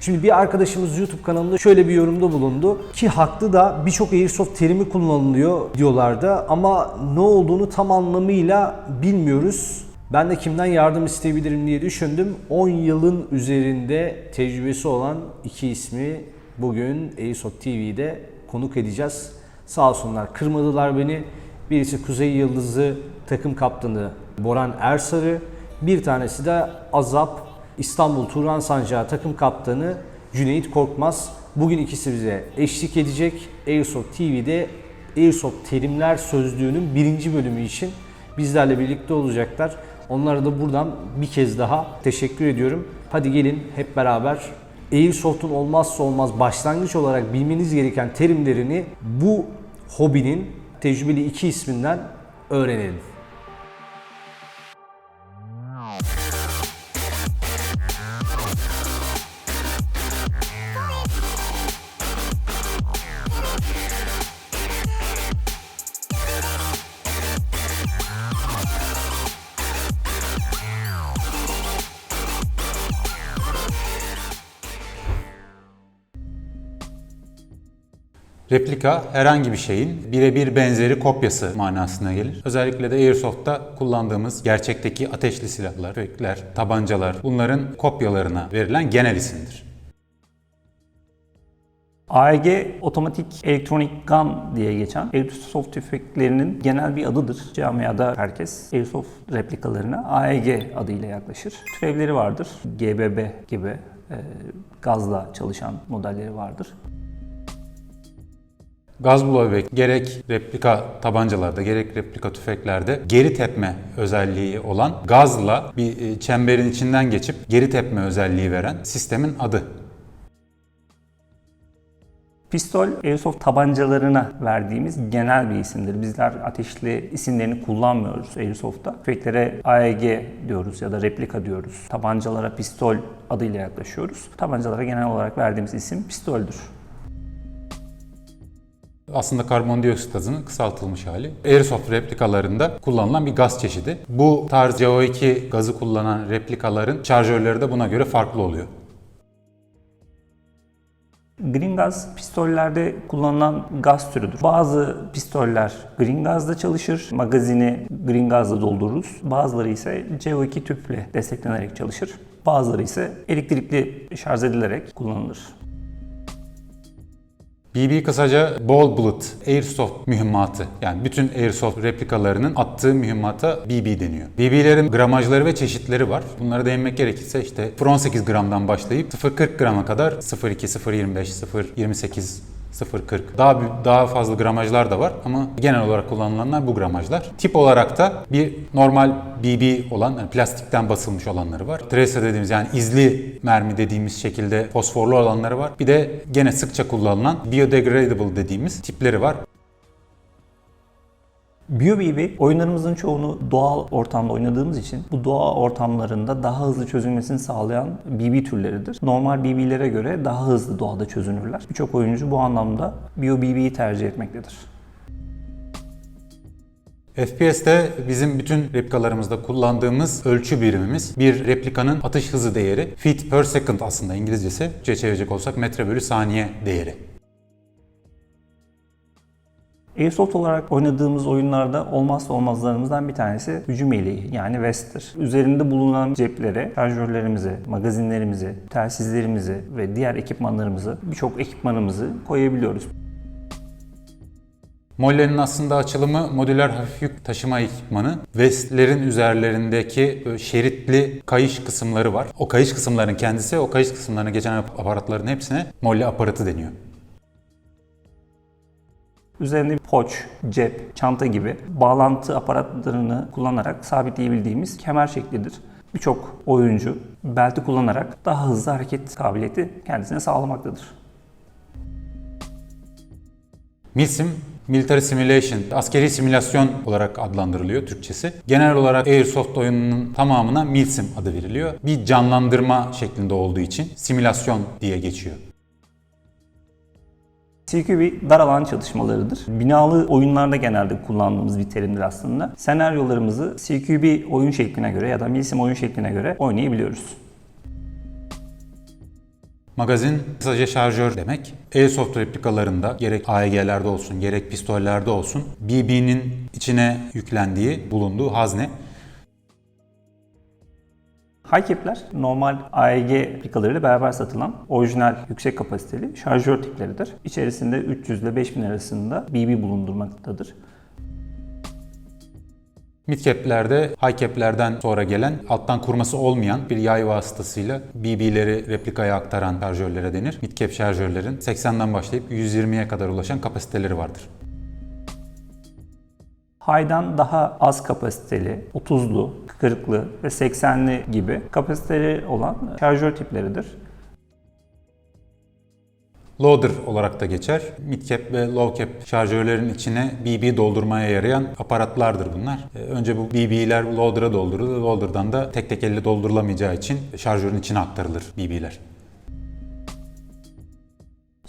Şimdi bir arkadaşımız YouTube kanalında şöyle bir yorumda bulundu ki haklı da birçok Airsoft terimi kullanılıyor diyorlardı ama ne olduğunu tam anlamıyla bilmiyoruz. Ben de kimden yardım isteyebilirim diye düşündüm. 10 yılın üzerinde tecrübesi olan iki ismi bugün Airsoft TV'de konuk edeceğiz. Sağ olsunlar kırmadılar beni. Birisi Kuzey Yıldızı takım kaptanı Boran Ersarı, bir tanesi de Azap İstanbul Turan Sancağı takım kaptanı Cüneyt Korkmaz. Bugün ikisi bize eşlik edecek. Airsoft TV'de Airsoft Terimler Sözlüğü'nün birinci bölümü için bizlerle birlikte olacaklar. Onlara da buradan bir kez daha teşekkür ediyorum. Hadi gelin hep beraber Airsoft'un olmazsa olmaz başlangıç olarak bilmeniz gereken terimlerini bu hobinin tecrübeli iki isminden öğrenelim. Replika herhangi bir şeyin birebir benzeri kopyası manasına gelir. Özellikle de Airsoft'ta kullandığımız gerçekteki ateşli silahlar, tüfekler, tabancalar bunların kopyalarına verilen genel isimdir. AEG Otomatik Electronic Gun diye geçen Airsoft tüfeklerinin genel bir adıdır. Camiada herkes Airsoft replikalarına AEG adıyla yaklaşır. Türevleri vardır. GBB gibi e, gazla çalışan modelleri vardır. Gaz blowback gerek replika tabancalarda gerek replika tüfeklerde geri tepme özelliği olan gazla bir e, çemberin içinden geçip geri tepme özelliği veren sistemin adı. Pistol, Airsoft tabancalarına verdiğimiz genel bir isimdir. Bizler ateşli isimlerini kullanmıyoruz Airsoft'ta. Tüfeklere AEG diyoruz ya da replika diyoruz. Tabancalara pistol adıyla yaklaşıyoruz. Tabancalara genel olarak verdiğimiz isim pistoldür. Aslında karbondioksit gazının kısaltılmış hali. Airsoft replikalarında kullanılan bir gaz çeşidi. Bu tarz CO2 gazı kullanan replikaların şarjörleri de buna göre farklı oluyor. Green gaz pistollerde kullanılan gaz türüdür. Bazı pistoller green gazla çalışır. Magazini green gazla doldururuz. Bazıları ise CO2 tüple desteklenerek çalışır. Bazıları ise elektrikli şarj edilerek kullanılır. BB kısaca Ball Bullet Airsoft mühimmatı. Yani bütün Airsoft replikalarının attığı mühimmata BB deniyor. BB'lerin gramajları ve çeşitleri var. Bunlara değinmek gerekirse işte 18 gramdan başlayıp 0.40 grama kadar 0.2, 0.25, 0.28, 0.40 daha daha fazla gramajlar da var ama genel olarak kullanılanlar bu gramajlar. Tip olarak da bir normal BB olan yani plastikten basılmış olanları var. Tracer dediğimiz yani izli mermi dediğimiz şekilde fosforlu olanları var. Bir de gene sıkça kullanılan biodegradable dediğimiz tipleri var. BioBB oyunlarımızın çoğunu doğal ortamda oynadığımız için bu doğa ortamlarında daha hızlı çözülmesini sağlayan BB türleridir. Normal BB'lere göre daha hızlı doğada çözünürler. Birçok oyuncu bu anlamda BioBB'yi tercih etmektedir. FPS'te bizim bütün replikalarımızda kullandığımız ölçü birimimiz bir replikanın atış hızı değeri. Feet per second aslında İngilizcesi. Çevirecek olsak metre bölü saniye değeri. Airsoft olarak oynadığımız oyunlarda olmazsa olmazlarımızdan bir tanesi hücum yeleği yani vest'tir. Üzerinde bulunan ceplere şarjörlerimizi, magazinlerimizi, telsizlerimizi ve diğer ekipmanlarımızı, birçok ekipmanımızı koyabiliyoruz. Molle'nin aslında açılımı modüler hafif yük taşıma ekipmanı. Vestlerin üzerlerindeki şeritli kayış kısımları var. O kayış kısımların kendisi, o kayış kısımlarına geçen aparatların hepsine Molle aparatı deniyor. Üzerinde bir poç, cep, çanta gibi bağlantı aparatlarını kullanarak sabitleyebildiğimiz kemer şeklidir. Birçok oyuncu belti kullanarak daha hızlı hareket kabiliyeti kendisine sağlamaktadır. MISIM Military Simulation, askeri simülasyon olarak adlandırılıyor Türkçesi. Genel olarak Airsoft oyununun tamamına MILSIM adı veriliyor. Bir canlandırma şeklinde olduğu için simülasyon diye geçiyor. CQB dar alan çalışmalarıdır. Binalı oyunlarda genelde kullandığımız bir terimdir aslında. Senaryolarımızı CQB oyun şekline göre ya da Milsim oyun şekline göre oynayabiliyoruz. Magazin kısaca şarjör demek. Airsoft replikalarında gerek AEG'lerde olsun gerek pistollerde olsun BB'nin içine yüklendiği bulunduğu hazne High cap'ler normal AEG replikalarıyla beraber satılan orijinal yüksek kapasiteli şarjör tipleridir. İçerisinde 300 ile 5000 arasında BB bulundurmaktadır. Midcap'lerde high cap'lerden sonra gelen alttan kurması olmayan bir yay vasıtasıyla BB'leri replikaya aktaran şarjörlere denir. Midcap şarjörlerin 80'den başlayıp 120'ye kadar ulaşan kapasiteleri vardır. High'dan daha az kapasiteli, 30'lu, 40'lı ve 80'li gibi kapasiteleri olan şarjör tipleridir. Loader olarak da geçer. Midcap ve low cap şarjörlerin içine BB doldurmaya yarayan aparatlardır bunlar. Ee, Önce bu BB'ler loader'a doldurulur. Loader'dan da tek tek elle doldurulamayacağı için şarjörün içine aktarılır BB'ler.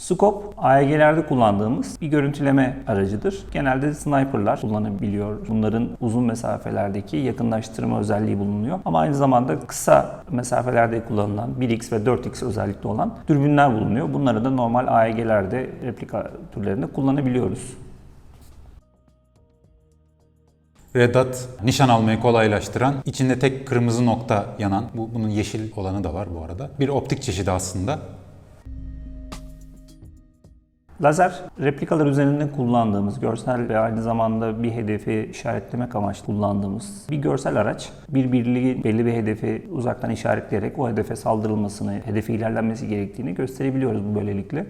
Scope, AEG'lerde kullandığımız bir görüntüleme aracıdır. Genelde sniperlar kullanabiliyor. Bunların uzun mesafelerdeki yakınlaştırma özelliği bulunuyor. Ama aynı zamanda kısa mesafelerde kullanılan 1x ve 4x özellikli olan dürbünler bulunuyor. Bunları da normal AEG'lerde, replika türlerinde kullanabiliyoruz. Red Dot nişan almayı kolaylaştıran, içinde tek kırmızı nokta yanan, bu, bunun yeşil olanı da var bu arada. Bir optik çeşidi aslında. Lazer replikalar üzerinde kullandığımız görsel ve aynı zamanda bir hedefi işaretlemek amaçlı kullandığımız bir görsel araç. Bir birliği belli bir hedefi uzaktan işaretleyerek o hedefe saldırılmasını, hedefi ilerlenmesi gerektiğini gösterebiliyoruz bu böylelikle.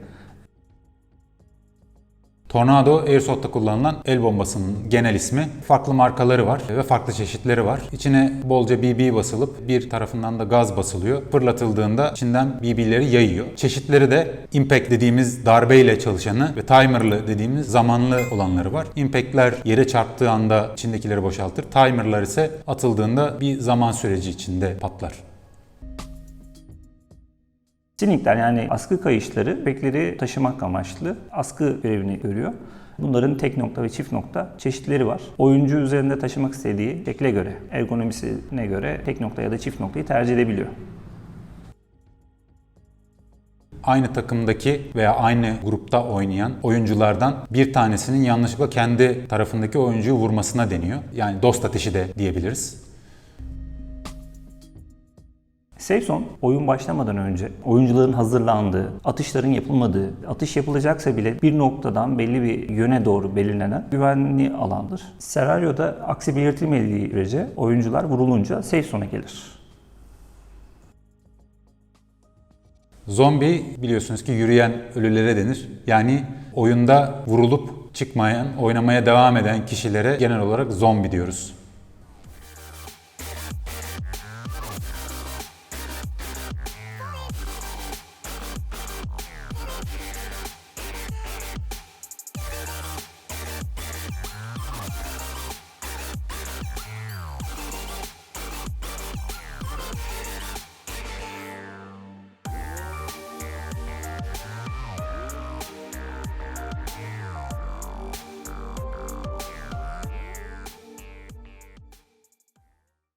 Tornado Airsoft'ta kullanılan el bombasının genel ismi. Farklı markaları var ve farklı çeşitleri var. İçine bolca BB basılıp bir tarafından da gaz basılıyor. Fırlatıldığında içinden BB'leri yayıyor. Çeşitleri de impact dediğimiz darbeyle çalışanı ve timerlı dediğimiz zamanlı olanları var. Impact'ler yere çarptığı anda içindekileri boşaltır. Timer'lar ise atıldığında bir zaman süreci içinde patlar. Sinikler yani askı kayışları bekleri taşımak amaçlı askı görevini görüyor. Bunların tek nokta ve çift nokta çeşitleri var. Oyuncu üzerinde taşımak istediği şekle göre, ergonomisine göre tek nokta ya da çift noktayı tercih edebiliyor. aynı takımdaki veya aynı grupta oynayan oyunculardan bir tanesinin yanlışlıkla kendi tarafındaki oyuncuyu vurmasına deniyor. Yani dost ateşi de diyebiliriz. Safe zone oyun başlamadan önce oyuncuların hazırlandığı, atışların yapılmadığı, atış yapılacaksa bile bir noktadan belli bir yöne doğru belirlenen güvenli alandır. Senaryoda aksi belirtilmediği sürece oyuncular vurulunca safe zone'a gelir. Zombi biliyorsunuz ki yürüyen ölülere denir. Yani oyunda vurulup çıkmayan, oynamaya devam eden kişilere genel olarak zombi diyoruz.